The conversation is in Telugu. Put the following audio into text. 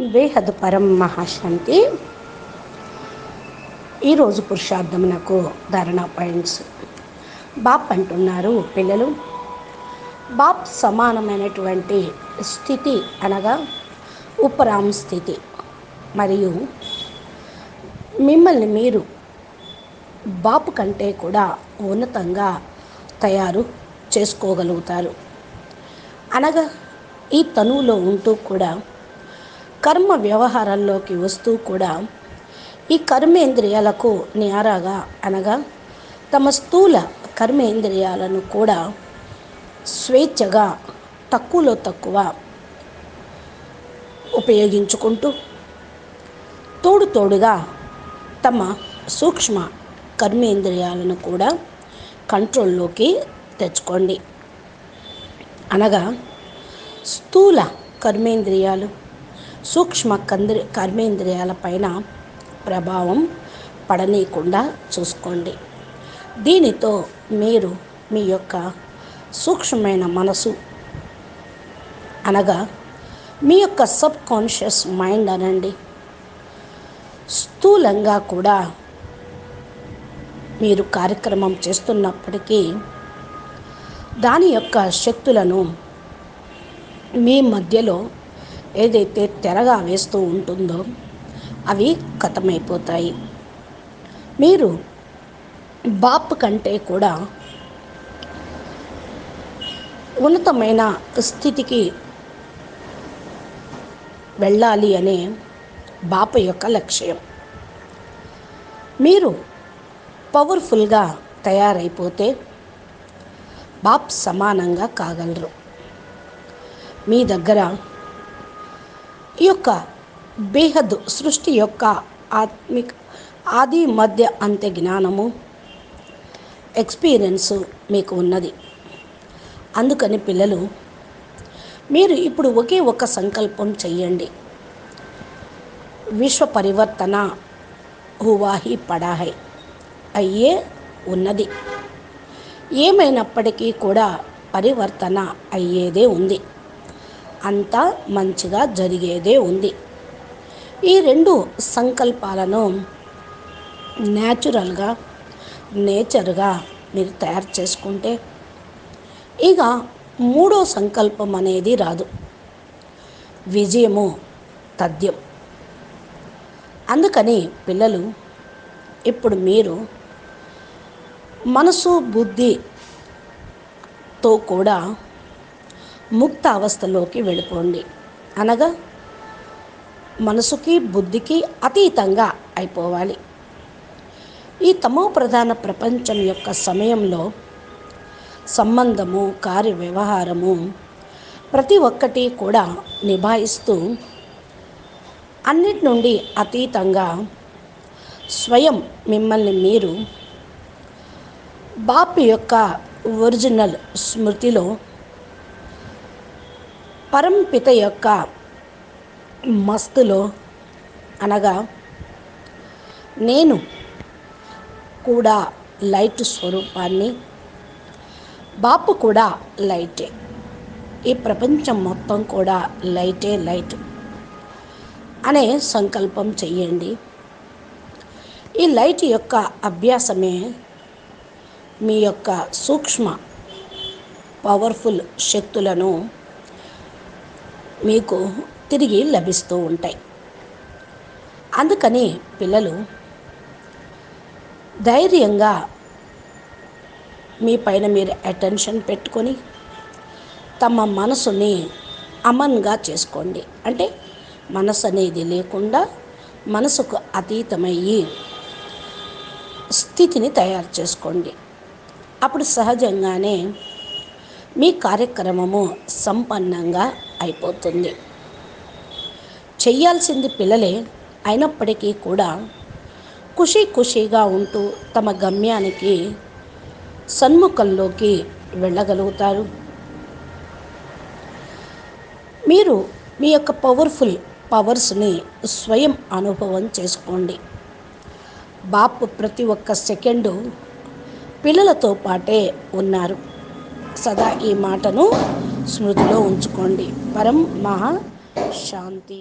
వేహదు పరం మహాశాంతి. ఈరోజు పురుషార్థమునకు ధారణ పాయింట్స్. బాప్ అంటున్నారు పిల్లలు. బాప్ సమానమైనటువంటి స్థితి అనగా ఉపరామ్ స్థితి. మరియు మిమ్మల్ని మీరు బాపు కంటే కూడా ఉన్నతంగా తయారు చేసుకోగలుగుతారు. అనగా ఈ తనువులో ఉంటూ కూడా కర్మ వ్యవహారాల్లోకి వస్తూ కూడా ఈ కర్మేంద్రియాలకు న్యారాగా అనగా తమ స్థూల కర్మేంద్రియాలను కూడా స్వేచ్ఛగా తక్కువలో తక్కువ ఉపయోగించుకుంటూ తోడు తోడుగా తమ సూక్ష్మ కర్మేంద్రియాలను కూడా కంట్రోల్లోకి తెచ్చుకోండి. అనగా స్థూల కర్మేంద్రియాలు సూక్ష్మ కంద్రి కర్మేంద్రియాల పైన ప్రభావం పడనీయకుండా చూసుకోండి. దీనితో మీరు మీ యొక్క సూక్ష్మమైన మనసు అనగా మీ యొక్క సబ్ కాన్షియస్ మైండ్ అనండి. స్థూలంగా కూడా మీరు కార్యక్రమం చేస్తున్నప్పటికీ దాని యొక్క శక్తులను మీ మధ్యలో ఏదైతే తెరగా వేస్తూ ఉంటుందో అవి కథమైపోతాయి. మీరు బాప్ కంటే కూడా ఉన్నతమైన స్థితికి వెళ్ళాలి అనే బాప యొక్క లక్ష్యం. మీరు పవర్ఫుల్గా తయారైపోతే బాప్ సమానంగా కాగలరు. మీ దగ్గర యొక్క బేహద్ సృష్టి యొక్క ఆత్మిక ఆది మధ్య అంత్య జ్ఞానము ఎక్స్పీరియన్స్ మీకు ఉన్నది. అందుకని పిల్లలు మీరు ఇప్పుడు ఒకే ఒక సంకల్పం చెయ్యండి. విశ్వ పరివర్తన హువాహి పడాహై అయ్యే ఉన్నది. ఏమైనప్పటికీ కూడా పరివర్తన అయ్యేదే ఉంది. అంతా మంచిగా జరిగేదే ఉంది. ఈ రెండు సంకల్పాలను న్యాచురల్గా నేచర్గా మీరు తయారు చేసుకుంటే ఇక మూడో సంకల్పం అనేది రాదు. విజయము తథ్యం. అందుకని పిల్లలు ఇప్పుడు మీరు మనసు బుద్ధితో కూడా ముక్త అవస్థలోకి వెళ్ళిపోండి. అనగా మనసుకి బుద్ధికి అతీతంగా అయిపోవాలి. ఈ తమో ప్రధాన ప్రపంచం యొక్క సమయంలో సంబంధము కార్య వ్యవహారము ప్రతి ఒక్కటి కూడా నిభాయిస్తూ అన్నిటి నుండి అతీతంగా స్వయం మిమ్మల్ని మీరు బాపు యొక్క ఒరిజినల్ స్మృతిలో పరంపిత యొక్క మస్తులో అనగా నేను కూడా లైట్ స్వరూపాన్ని బాపు కూడా లైటే ఈ ప్రపంచం మొత్తం కూడా లైటే లైట్ అనే సంకల్పం చెయ్యండి. ఈ లైట్ యొక్క అభ్యాసమే మీ యొక్క సూక్ష్మ పవర్ఫుల్ శక్తులను మీకు తిరిగి లభిస్తూ ఉంటాయి. అందుకని పిల్లలు ధైర్యంగా మీ పైన మీరు అటెన్షన్ పెట్టుకొని తమ మనసుని అమన్గా చేసుకోండి. అంటే మనసు అనేది లేకుండా మనసుకు అతీతమయ్యి స్థితిని తయారు చేసుకోండి. అప్పుడు సహజంగానే మీ కార్యక్రమము సంపన్నంగా అయిపోతుంది. చేయాల్సింది పిల్లలే అయినప్పటికీ కూడా ఖుషీ ఖుషీగా ఉంటూ తమ గమ్యానికి సన్ముఖంలోకి వెళ్ళగలుగుతారు. మీరు మీ యొక్క పవర్ఫుల్ పవర్స్ని స్వయం అనుభవం చేసుకోండి. బాపు ప్రతి ఒక్క సెకండు పిల్లలతో పాటే ఉన్నారు. సదా ఈ మాటను స్మృతిలో ఉంచుకోండి. పరం మహా శాంతి